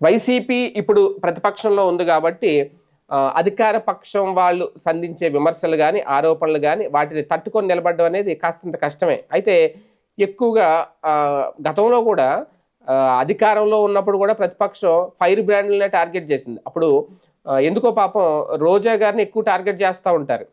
YCP ఇప్పుడు ప్రతిపక్షంలో ఉంది కాబట్టి అధికార పక్షం వాళ్ళు సంధించే విమర్శలు కానీ ఆరోపణలు కానీ వాటిని తట్టుకొని నిలబడడం అనేది కాస్తంత కష్టమే. అయితే ఎక్కువగా గతంలో కూడా అధికారంలో ఉన్నప్పుడు కూడా ప్రతిపక్షం ఫైర్ బ్రాండ్లనే టార్గెట్ చేసింది. అప్పుడు ఎందుకో పాపం రోజా గారిని ఎక్కువ టార్గెట్ చేస్తూ ఉంటారు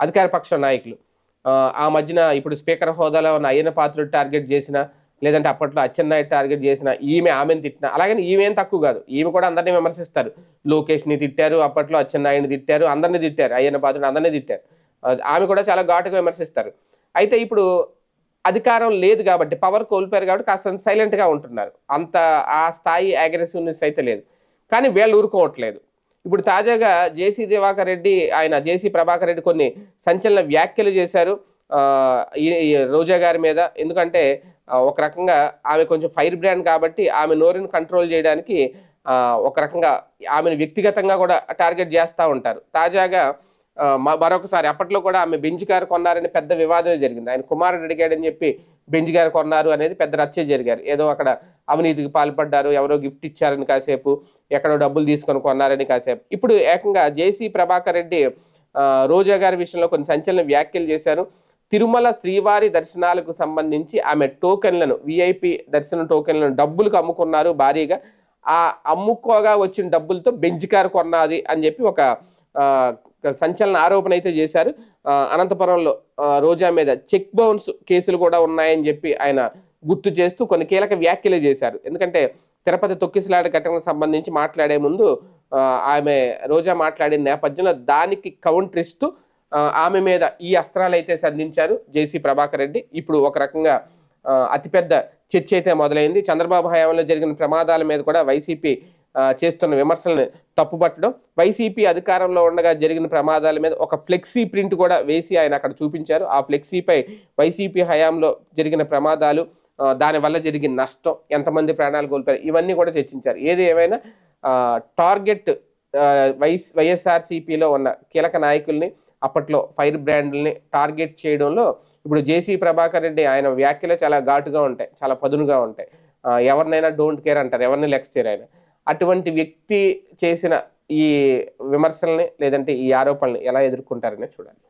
అధికార పక్ష నాయకులు. ఆ, ఆ మధ్యన ఇప్పుడు స్పీకర్ హోదాలో ఉన్న అయ్యన పాత్రుడు టార్గెట్ చేసిన లేదంటే అప్పట్లో అచ్చెన్నాయుడు టార్గెట్ చేసిన ఈమె ఆమెను తిట్టినా అలాగని ఈమె తక్కువ కాదు. ఈమె కూడా అందరినీ విమర్శిస్తారు. లోకేష్ని తిట్టారు అప్పట్లో అచ్చెన్నాయుడిని తిట్టారు అందరినీ తిట్టారు అయ్యన్న పాత్రుడు అందరినీ తిట్టారు. ఆమె కూడా చాలా ఘాటుగా విమర్శిస్తారు. అయితే ఇప్పుడు అధికారం లేదు కాబట్టి పవర్ కోల్పోయారు కాబట్టి కాస్త సైలెంట్గా ఉంటున్నారు. అంత ఆ స్థాయి అగ్రెసివ్నెస్ అయితే లేదు. కానీ వీళ్ళు ఊరుకోవట్లేదు. ఇప్పుడు తాజాగా జేసీ దివాకర్ రెడ్డి ఆయన జేసీ ప్రభాకర్ రెడ్డి కొన్ని సంచలన వ్యాఖ్యలు చేశారు. ఈ రోజా గారి మీద. ఎందుకంటే ఒక రకంగా ఆమె కొంచెం ఫైర్ బ్రాండ్ కాబట్టి ఆమె నోరుని కంట్రోల్ చేయడానికి ఒక రకంగా ఆమెను వ్యక్తిగతంగా కూడా టార్గెట్ చేస్తూ ఉంటారు. తాజాగా మరొకసారి అప్పట్లో కూడా ఆమె బెంచ్ గారు కొన్నారని పెద్ద వివాదమే జరిగింది. ఆయన కుమారుడు అడిగాడని చెప్పి బెంచ్ గారు కొన్నారు అనేది పెద్ద రచ్చ జరిగారు. ఏదో అక్కడ అవినీతికి పాల్పడ్డారు ఎవరో గిఫ్ట్ ఇచ్చారని కాసేపు ఎక్కడో డబ్బులు తీసుకొని కొన్నారని కాసేపు. ఇప్పుడు ఏకంగా జేసీ ప్రభాకర్ రెడ్డి రోజా గారి విషయంలో కొన్ని సంచలన వ్యాఖ్యలు చేశారు. తిరుమల శ్రీవారి దర్శనాలకు సంబంధించి ఆమె టోకెన్లను విఐపి దర్శన టోకెన్లను డబ్బులకు అమ్ముకున్నారు భారీగా. ఆ అమ్ముకోగా వచ్చిన డబ్బులతో బెంజ్ కారు కొన్నది అని చెప్పి ఒక సంచలన ఆరోపణ అయితే చేశారు. అనంతపురంలో రోజా మీద చెక్ బౌన్స్ కేసులు కూడా ఉన్నాయని చెప్పి ఆయన గుర్తు చేస్తూ కొన్ని కీలక వ్యాఖ్యలు చేశారు. ఎందుకంటే తిరుపతి తొక్కిసలాడ ఘటనకు సంబంధించి మాట్లాడే ముందు ఆమె రోజా మాట్లాడిన నేపథ్యంలో దానికి కౌంటర్ ఇస్తూ ఆమె మీద ఈ అస్త్రాలు అయితే సంధించారు జేసీ ప్రభాకర్ రెడ్డి. ఇప్పుడు ఒక రకంగా అతిపెద్ద చర్చ అయితే మొదలైంది. చంద్రబాబు హయాంలో జరిగిన ప్రమాదాల మీద కూడా వైసీపీ చేస్తున్న విమర్శలను తప్పుపట్టడం వైసీపీ అధికారంలో ఉండగా జరిగిన ప్రమాదాల మీద ఒక ఫ్లెక్సీ ప్రింట్ కూడా వేసి ఆయన అక్కడ చూపించారు. ఆ ఫ్లెక్సీపై వైసీపీ హయాంలో జరిగిన ప్రమాదాలు దానివల్ల జరిగిన నష్టం ఎంతమంది ప్రాణాలు కోల్పోయారు ఇవన్నీ కూడా చర్చించారు. ఏది ఏమైనా టార్గెట్ వైఎస్ వైఎస్ఆర్సీపీలో ఉన్న కీలక నాయకుల్ని అప్పట్లో ఫైర్ బ్రాండ్ని టార్గెట్ చేయడంలో ఇప్పుడు జేసీ ప్రభాకర్ రెడ్డి ఆయన వ్యాఖ్యలు చాలా ఘాటుగా ఉంటాయి చాలా పదునుగా ఉంటాయి. ఎవరినైనా డోంట్ కేర్ అంటారు ఎవరిని లెక్క చేయరు ఆయన. అటువంటి వ్యక్తి చేసిన ఈ విమర్శల్ని లేదంటే ఈ ఆరోపణల్ని ఎలా ఎదుర్కొంటారనే చూడాలి.